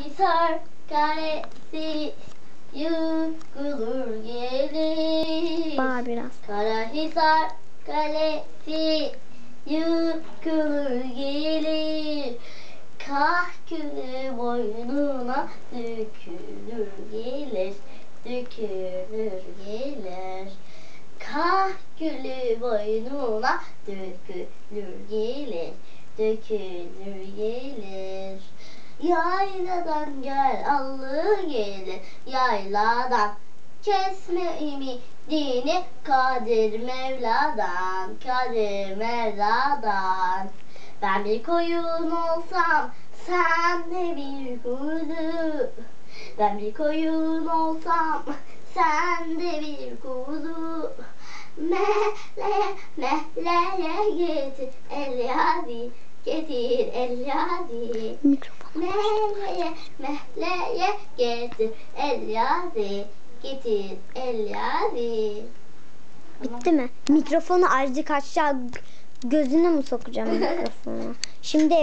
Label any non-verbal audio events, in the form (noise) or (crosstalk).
Hisar kalesi yıkılır gelir. Bağır biraz. Karahisar kalesi yıkılır gelir. Kahkülü boynuna dökülür gelir, dökülür gelir. Kahkülü boynuna dökülür gelir, dökülür gelir. Yayladan gel allı gelir, yayladan kesme ümidini Kadir Mevla'dan, Kadir Mevla'dan. Ben bir koyun olsam, sen de bir kuzu. Ben bir koyun olsam, sen de bir kuzu. Mehleye, mehleye getir el hadi, getir el hadi. Mikrofon. Mehleye, mehleye getir el hadi, getir el hadi. Bitti mi? Mikrofonu azıcık aşağı gözüne mi sokacağım mikrofonu? (laughs) Şimdi